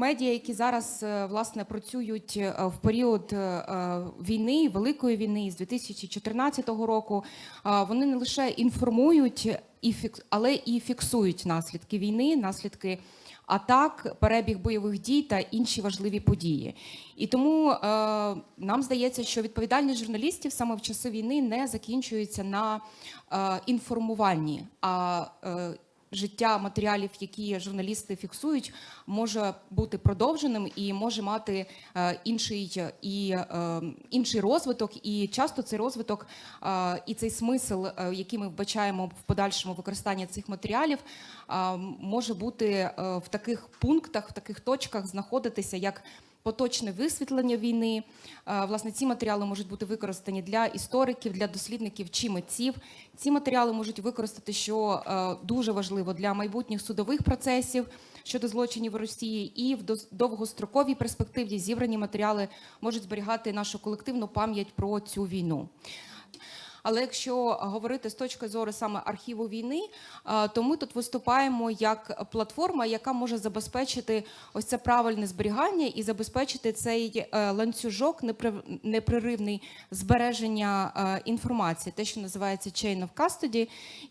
медіа, які зараз е, власне працюють е, в період е, війни, великої війни з 2014 року, вони не лише інформують, і але і фіксують наслідки війни, наслідки атак, перебіг бойових дій та інші важливі події. І тому нам здається, що відповідальність журналістів саме в часи війни не закінчується на е, інформуванні. а Життя матеріалів, які журналісти фіксують, може бути продовженим і може мати е, інший і е, інший розвиток. І часто цей розвиток е, і цей смисл, е, який ми вбачаємо в подальшому використанні цих матеріалів, е, може бути е, в таких пунктах, в таких точках знаходитися як. Поточне висвітлення війни. Е, Власне, ці матеріали можуть бути використані для істориків, для дослідників чи митців. Ці матеріали можуть використати, що е, дуже важливо для майбутніх судових процесів щодо злочинів Росії, і в довгостроковій перспективі зібрані матеріали можуть зберігати нашу колективну пам'ять про цю війну. Але якщо говорити з точки зору саме архіву війни, то ми тут виступаємо як платформа, яка може забезпечити ось це правильне зберігання і забезпечити цей е, ланцюжок непреривний збереження е, інформації, те, що називається chain of custody.